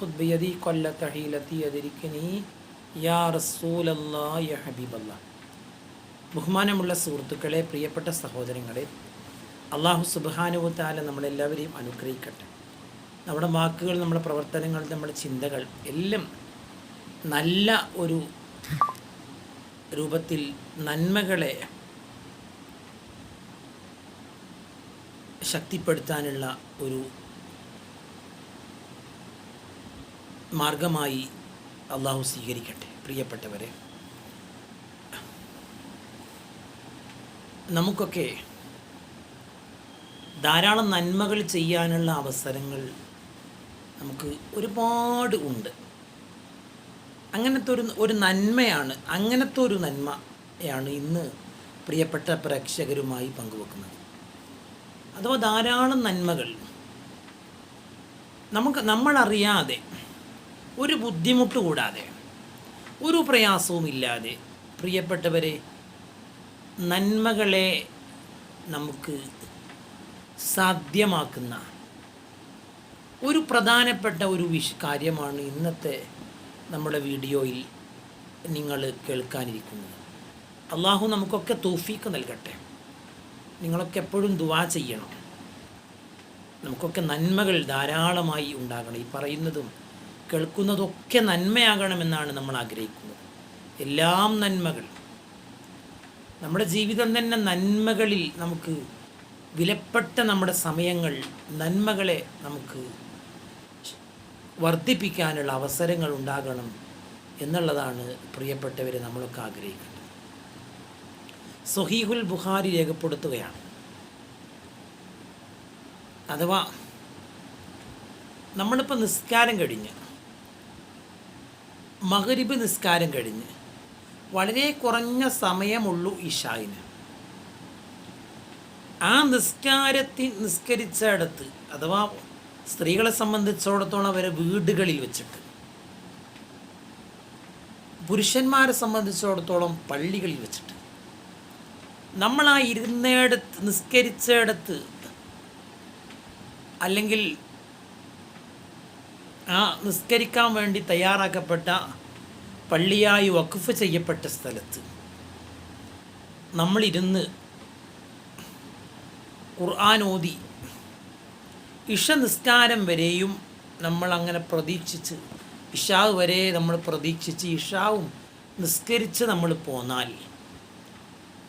خذ بيدي قلة حيلتي أدركني يا رسول الله يا حبيب الله ബഹുമാനമുള്ള സുഹൃത്തുക്കളെ പ്രിയപ്പെട്ട സഹോദരങ്ങളെ അള്ളാഹു സുബാനുവത്താല നമ്മളെല്ലാവരെയും അനുഗ്രഹിക്കട്ടെ നമ്മുടെ വാക്കുകൾ നമ്മുടെ പ്രവർത്തനങ്ങൾ നമ്മുടെ ചിന്തകൾ എല്ലാം നല്ല ഒരു രൂപത്തിൽ നന്മകളെ ശക്തിപ്പെടുത്താനുള്ള ഒരു മാർഗമായി അള്ളാഹു സ്വീകരിക്കട്ടെ. പ്രിയപ്പെട്ടവരെ നമുക്കൊക്കെ ധാരാളം നന്മകൾ ചെയ്യാനുള്ള അവസരങ്ങൾ നമുക്ക് ഒരുപാട് ഉണ്ട്. അങ്ങനത്തെ ഒരു ഒരു നന്മയാണ് അങ്ങനത്തെ ഒരു നന്മയാണ് ഇന്ന് പ്രിയപ്പെട്ട പ്രേക്ഷകരുമായി പങ്കുവെക്കുന്നത്. അഥവാ ധാരാളം നന്മകൾ നമുക്ക് നമ്മളറിയാതെ ഒരു ബുദ്ധിമുട്ട് കൂടാതെ ഒരു പ്രയാസവും ഇല്ലാതെ പ്രിയപ്പെട്ടവരെ നന്മകളെ നമുക്ക് സാധ്യമാക്കുന്ന ഒരു പ്രധാനപ്പെട്ട ഒരു വിഷ കാര്യമാണ് ഇന്നത്തെ നമ്മുടെ വീഡിയോയിൽ നിങ്ങൾ കേൾക്കാനിരിക്കുന്നത്. അള്ളാഹു നമുക്കൊക്കെ തോഫീക്ക് നൽകട്ടെ. നിങ്ങളൊക്കെ എപ്പോഴും ദുവാ ചെയ്യണം. നമുക്കൊക്കെ നന്മകൾ ധാരാളമായി ഉണ്ടാകണം. ഈ പറയുന്നതും കേൾക്കുന്നതൊക്കെ നന്മയാകണമെന്നാണ് നമ്മൾ ആഗ്രഹിക്കുന്നത്. എല്ലാം നന്മകൾ. നമ്മുടെ ജീവിതം തന്നെ നന്മകളിൽ നമുക്ക് വിലപ്പെട്ട നമ്മുടെ സമയങ്ങൾ നന്മകളെ നമുക്ക് വർദ്ധിപ്പിക്കാനുള്ള അവസരങ്ങൾ ഉണ്ടാകണം എന്നുള്ളതാണ് പ്രിയപ്പെട്ടവരെ നമ്മളൊക്കെ ആഗ്രഹിക്കുന്നത്. സൊഹീഹുൽ ബുഹാരി രേഖപ്പെടുത്തുകയാണ്. അഥവാ നമ്മളിപ്പോൾ നിസ്കാരം കഴിഞ്ഞ് മകരിബ് നിസ്കാരം കഴിഞ്ഞ്. വളരെ കുറഞ്ഞ സമയമുള്ളൂ ഇഷായിന്. ആ നിസ്കാരത്തിൽ നിസ്കരിച്ചിടത്ത് അഥവാ സ്ത്രീകളെ സംബന്ധിച്ചിടത്തോളം അവരെ വീടുകളിൽ വെച്ചിട്ട്. പുരുഷന്മാരെ സംബന്ധിച്ചിടത്തോളം പള്ളികളിൽ വെച്ചിട്ട്. നമ്മൾ ആ ഇരുന്നിടത്ത് നിസ്കരിച്ചിടത്ത് അല്ലെങ്കിൽ ആ നിസ്കരിക്കാൻ വേണ്ടി തയ്യാറാക്കപ്പെട്ട പള്ളിയായി വഖഫ് ചെയ്യപ്പെട്ട സ്ഥലത്ത് നമ്മളിരുന്ന് ഖുർആൻ ഓതി ഇഷ നിസ്കാരം വരെയും നമ്മൾ അങ്ങനെ പ്രതീക്ഷിച്ച് ഇഷാവ് വരെ നമ്മൾ പ്രതീക്ഷിച്ച് ഇഷാവും നിസ്കരിച്ച് നമ്മൾ പോന്നാൽ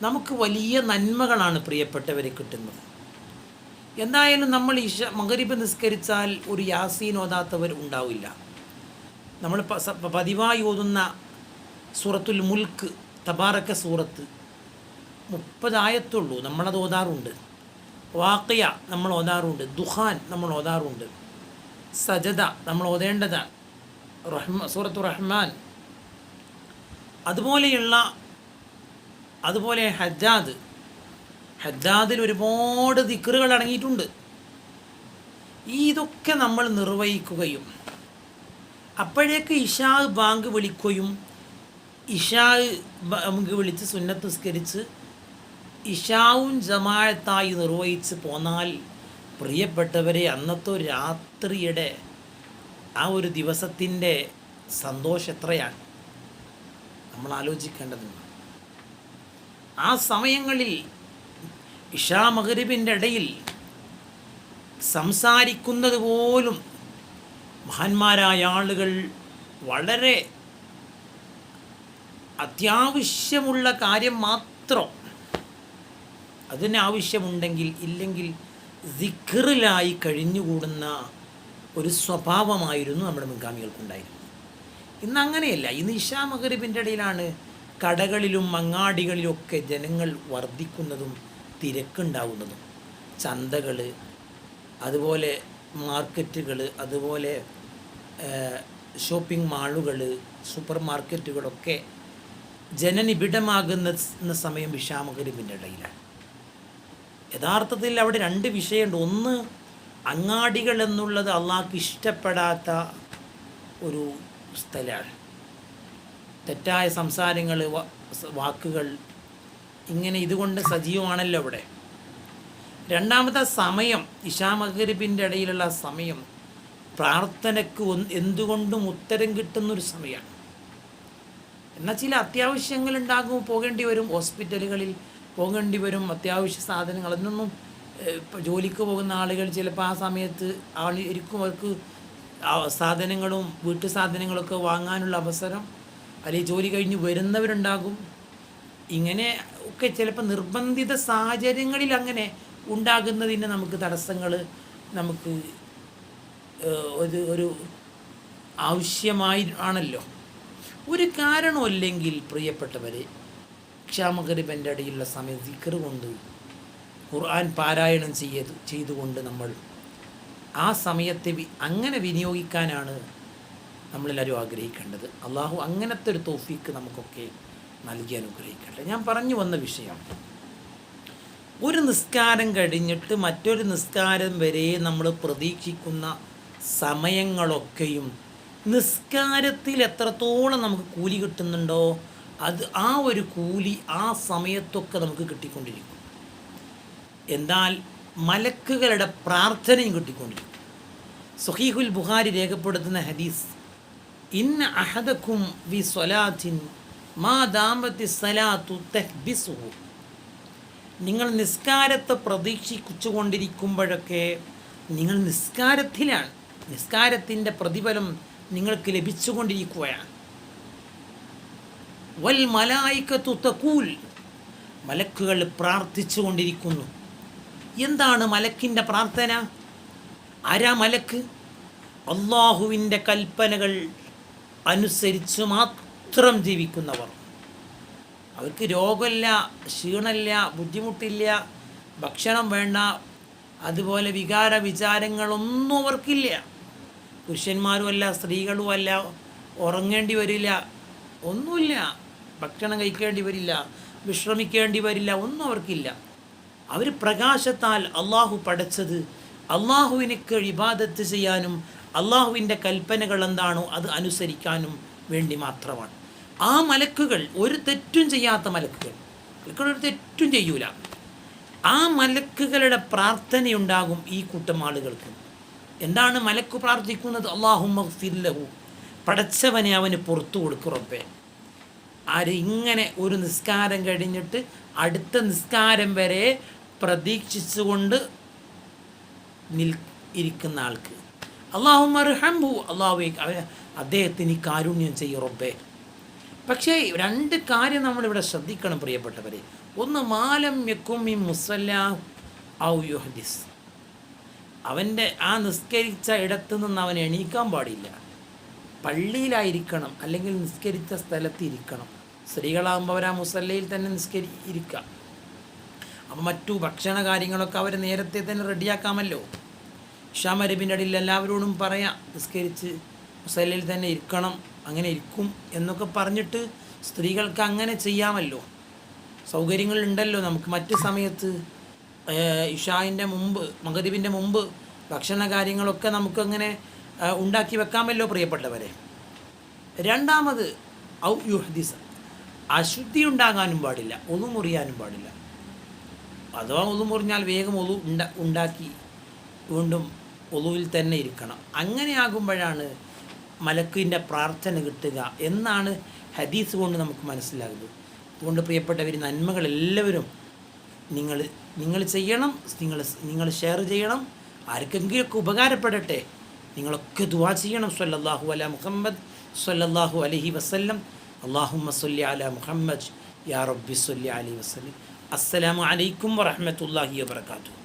നമുക്ക് വലിയ നന്മകളാണ് പ്രിയപ്പെട്ടവരെ കിട്ടുന്നത്. എന്തായാലും നമ്മൾ ഇഷ മകരിബ് നിസ്കരിച്ചാൽ ഒരു യാസീൻ ഓതാത്തവർ ഉണ്ടാവില്ല. നമ്മൾ പതിവായി ഓതുന്ന സൂറത്തുൽ മുൽക്ക് തബാറക്ക സൂറത്ത് മുപ്പതായത്തുള്ളൂ നമ്മളത് ഓതാറുണ്ട്. വാക്കിയ നമ്മൾ ഓതാറുണ്ട്. ദുഹാൻ നമ്മൾ ഓതാറുണ്ട്. സജദ നമ്മൾ ഓതേണ്ടതാണ് റഹ്മ സൂറത്തു റഹ്മാൻ. അതുപോലെയുള്ള അതുപോലെ ഹജ്ജാദ് ഹജ്ജാദിൽ ഒരുപാട് ദിക്കറുകൾ അടങ്ങിയിട്ടുണ്ട്. ഇതൊക്കെ നമ്മൾ നിർവഹിക്കുകയും അപ്പോഴേക്ക് ഇഷാ ബാങ്ക് വിളിക്കുകയും ഇഷാ ബാങ്ക് വിളിച്ച് സുന്നത്തുസ്കരിച്ച് ഇഷാവും ജമാഅത്തായി നിർവഹിച്ച് പോന്നാൽ പ്രിയപ്പെട്ടവരെ അന്നത്തെ രാത്രിയുടെ ആ ഒരു ദിവസത്തിന്റെ സന്തോഷം എത്രയാണ്? നമ്മൾ ആലോചിക്കേണ്ടതുണ്ട്. ആ സമയങ്ങളിൽ ഇഷാ മഹരിബിന്റെ ഇടയിൽ സംസാരിക്കുന്നത് പോലും മഹാന്മാരായ ആളുകൾ വളരെ അത്യാവശ്യമുള്ള കാര്യം മാത്രം. അതിന് ആവശ്യമുണ്ടെങ്കിൽ ഇല്ലെങ്കിൽ ദിഖറിലായി കഴിഞ്ഞുകൂടുന്ന ഒരു സ്വഭാവമായിരുന്നു നമ്മുടെ മുൻഗാമികൾക്കുണ്ടായിരുന്നത്. ഇന്ന് അങ്ങനെയല്ല. ഇന്ന് ഇഷാ മഹരിബിന്റെ ഇടയിലാണ് കടകളിലും അങ്ങാടികളിലും ഒക്കെ ജനങ്ങൾ വർദ്ധിക്കുന്നതും തിരക്കുണ്ടാവുന്നതും. ചന്തകൾ അതുപോലെ മാർക്കറ്റുകൾ അതുപോലെ ഷോപ്പിംഗ് മാളുകൾ സൂപ്പർ മാർക്കറ്റുകളൊക്കെ ജനനിബിഡമാകുന്ന സമയം വിഷാമകരിമിന്റെ ഇടയിലാണ് യഥാർത്ഥത്തിൽ അവിടെ രണ്ട് വിഷയമുണ്ട്. ഒന്ന് അങ്ങാടികൾ എന്നുള്ളത് അള്ളാഹ്ക്ക് ഇഷ്ടപ്പെടാത്ത ഒരു സ്ഥലമാണ് തെറ്റായ സംസാരങ്ങൾ വാക്കുകൾ ഇങ്ങനെ ഇതുകൊണ്ട് സജീവമാണല്ലോ അവിടെ രണ്ടാമത്തെ സമയം ഇഷാമഗരിബിന്റെ ഇടയിലുള്ള സമയം പ്രാർത്ഥനയ്ക്ക് എന്തുകൊണ്ടും ഉത്തരം കിട്ടുന്നൊരു സമയമാണ് എന്നാൽ ചില അത്യാവശ്യങ്ങൾ ഉണ്ടാകും പോകേണ്ടി വരും ഹോസ്പിറ്റലുകളിൽ പോകേണ്ടി വരും അത്യാവശ്യ സാധനങ്ങൾ അതിനൊന്നും ജോലിക്ക് പോകുന്ന ആളുകൾ ചിലപ്പോൾ ആ സമയത്ത് ആൾ ഇരിക്കും അവർക്ക് സാധനങ്ങളും വീട്ടു സാധനങ്ങളൊക്കെ വാങ്ങാനുള്ള അവസരം അല്ലെങ്കിൽ ജോലി കഴിഞ്ഞ് വരുന്നവരുണ്ടാകും. ഇങ്ങനെ ഒക്കെ ചിലപ്പോൾ നിർബന്ധിത സാഹചര്യങ്ങളിൽ അങ്ങനെ ഉണ്ടാകുന്നതിന് നമുക്ക് തടസ്സങ്ങൾ നമുക്ക് ഒരു ഒരു ആവശ്യമായി ആണല്ലോ ഒരു കാരണമില്ലെങ്കിൽ പ്രിയപ്പെട്ടവരെ ക്ഷാമകരിപ്പന്റെ അടിയിലുള്ള സമയം ദിക്കറ് കൊണ്ട് ഖുർആൻ പാരായണം ചെയ്ത് ചെയ്തുകൊണ്ട് നമ്മൾ ആ സമയത്തെ അങ്ങനെ വിനിയോഗിക്കാനാണ് നമ്മളെല്ലാവരും ആഗ്രഹിക്കേണ്ടത്. അള്ളാഹു അങ്ങനത്തെ ഒരു തോഫീക്ക് നമുക്കൊക്കെ നൽകി അനുഗ്രഹിക്കട്ടെ. ഞാൻ പറഞ്ഞു വന്ന വിഷയം ഒരു നിസ്കാരം കഴിഞ്ഞിട്ട് മറ്റൊരു നിസ്കാരം വരെ നമ്മൾ പ്രതീക്ഷിക്കുന്ന സമയങ്ങളൊക്കെയും നിസ്കാരത്തിൽ എത്രത്തോളം നമുക്ക് കൂലി കിട്ടുന്നുണ്ടോ അത് ആ ഒരു കൂലി ആ സമയത്തൊക്കെ നമുക്ക് കിട്ടിക്കൊണ്ടിരിക്കും. എന്നാൽ മലക്കുകളുടെ പ്രാർത്ഥനയും കിട്ടിക്കൊണ്ടിരിക്കും. സുഹീഹുൽ ബുഹാരി രേഖപ്പെടുത്തുന്ന ഹദീസ് ഇന്ന അഹദക്കും വി സ്വലാത്തിൻ മാ ദാമ്പത്തി സലാത്തു തെഹ്ബിസുഹു. നിങ്ങൾ നിസ്കാരത്തെ പ്രതീക്ഷിച്ചു കൊണ്ടിരിക്കുമ്പോഴൊക്കെ നിങ്ങൾ നിസ്കാരത്തിലാണ്. നിസ്കാരത്തിന്റെ പ്രതിഫലം നിങ്ങൾക്ക് ലഭിച്ചുകൊണ്ടിരിക്കുകയാണ്. വൽ മലായിക്കത്തു തക്കൂൽ മലക്കുകൾ പ്രാർത്ഥിച്ചു കൊണ്ടിരിക്കുന്നു എന്താണ് മലക്കിന്റെ പ്രാർത്ഥന? ആരാ മലക്ക്? അള്ളാഹുവിന്റെ കൽപ്പനകൾ അനുസരിച്ച് മാത്രം ജീവിക്കുന്നവർ. അവർക്ക് രോഗമില്ല ക്ഷീണമില്ല ബുദ്ധിമുട്ടില്ല ഭക്ഷണം വേണ്ട അതുപോലെ വികാര വിചാരങ്ങളൊന്നും അവർക്കില്ല. പുരുഷന്മാരുമല്ല സ്ത്രീകളുമല്ല ഉറങ്ങേണ്ടി വരില്ല ഒന്നുമില്ല. ഭക്ഷണം കഴിക്കേണ്ടി വരില്ല വിശ്രമിക്കേണ്ടി വരില്ല ഒന്നും അവർക്കില്ല. അവർ പ്രകാശത്താൽ അള്ളാഹു പടച്ചത് അള്ളാഹുവിനക്ക് ഇബാദത്ത് ചെയ്യാനും അള്ളാഹുവിന്റെ കൽപ്പനകൾ എന്താണോ അത് അനുസരിക്കാനും വേണ്ടി മാത്രമാണ്. ആ മലക്കുകൾ ഒരു തെറ്റും ചെയ്യാത്ത മലക്കുകൾ. മലക്കുകൾ ഒരു തെറ്റും ചെയ്യൂല. ആ മലക്കുകളുടെ പ്രാർത്ഥനയുണ്ടാകും ഈ കൂട്ടം ആളുകൾക്ക്. എന്താണ് മലക്കു പ്രാർത്ഥിക്കുന്നത്? അള്ളാഹു മഹ്ഫില്ലഹു പടച്ചവനെ അവന് പുറത്തു കൊടുക്കുറപ്പേ ആര് ഇങ്ങനെ ഒരു നിസ്കാരം കഴിഞ്ഞിട്ട് അടുത്ത നിസ്കാരം വരെ പ്രതീക്ഷിച്ചുകൊണ്ട് നിൽ ഇരിക്കുന്ന ആൾക്ക്. അള്ളാഹു മർഹംബു അള്ളാഹു അദ്ദേഹത്തിന് കാരുണ്യം ചെയ്യുറപ്പേ പക്ഷേ രണ്ട് കാര്യം നമ്മളിവിടെ ശ്രദ്ധിക്കണം പ്രിയപ്പെട്ടവരെ. ഒന്ന് മാലം യക്കും ഈ മുസല്ല ഔ അവന്റെ ആ നിസ്കരിച്ച ഇടത്തു നിന്ന് അവൻ എണീക്കാൻ പാടില്ല. പള്ളിയിലായിരിക്കണം അല്ലെങ്കിൽ നിസ്കരിച്ച സ്ഥലത്ത് ഇരിക്കണം. സ്ത്രീകളാകുമ്പോൾ അവർ ആ മുസല്ലയിൽ തന്നെ നിസ്കരി ഇരിക്കാം. അപ്പം മറ്റു ഭക്ഷണ കാര്യങ്ങളൊക്കെ അവർ നേരത്തെ തന്നെ റെഡിയാക്കാമല്ലോ. ഷാമരബിന്റെ അടിയിൽ എല്ലാവരോടും പറയാം നിസ്കരിച്ച് മുസല്ലയിൽ തന്നെ ഇരിക്കണം. അങ്ങനെ ഇരിക്കും എന്നൊക്കെ പറഞ്ഞിട്ട് സ്ത്രീകൾക്ക് അങ്ങനെ ചെയ്യാമല്ലോ. സൗകര്യങ്ങളുണ്ടല്ലോ നമുക്ക് മറ്റു സമയത്ത്. ഇഷായിന്റെ മുമ്പ് മകദീപിന്റെ മുമ്പ് ഭക്ഷണ കാര്യങ്ങളൊക്കെ നമുക്കങ്ങനെ ഉണ്ടാക്കി വെക്കാമല്ലോ പ്രിയപ്പെട്ടവരെ. രണ്ടാമത് ഔ യുഹദിസ. അശുദ്ധി ഉണ്ടാകാനും പാടില്ല ഒതു മുറിയാനും പാടില്ല. അഥവാ ഒതു മുറിഞ്ഞാൽ വേഗം ഒതു ഉണ്ട ഉണ്ടാക്കി വീണ്ടും ഒതുവിൽ തന്നെ ഇരിക്കണം. അങ്ങനെയാകുമ്പോഴാണ് മലക്കിന്റെ പ്രാർത്ഥന കിട്ടുക എന്നാണ് ഹദീസ് കൊണ്ട് നമുക്ക് മനസ്സിലാകുന്നത്. അതുകൊണ്ട് പ്രിയപ്പെട്ടവർ നന്മകൾ എല്ലാവരും നിങ്ങൾ നിങ്ങൾ ചെയ്യണം നിങ്ങൾ നിങ്ങൾ ഷെയർ ചെയ്യണം ആർക്കെങ്കിലുമൊക്കെ ഉപകാരപ്പെടട്ടെ. നിങ്ങളൊക്കെ ദുവാ ചെയ്യണം. സല്ലല്ലാഹു അല മുഹമ്മദ് സല്ലല്ലാഹു അലഹി വസ്ല്ലം. അള്ളാഹുമ്മ സല്ലി അല മുഹമ്മദ് യാ റബ്ബി സല്ലി അലി വസ്ലം അസ്സലാമു അലൈക്കും വറഹമത്തല്ലാഹി വാത്തു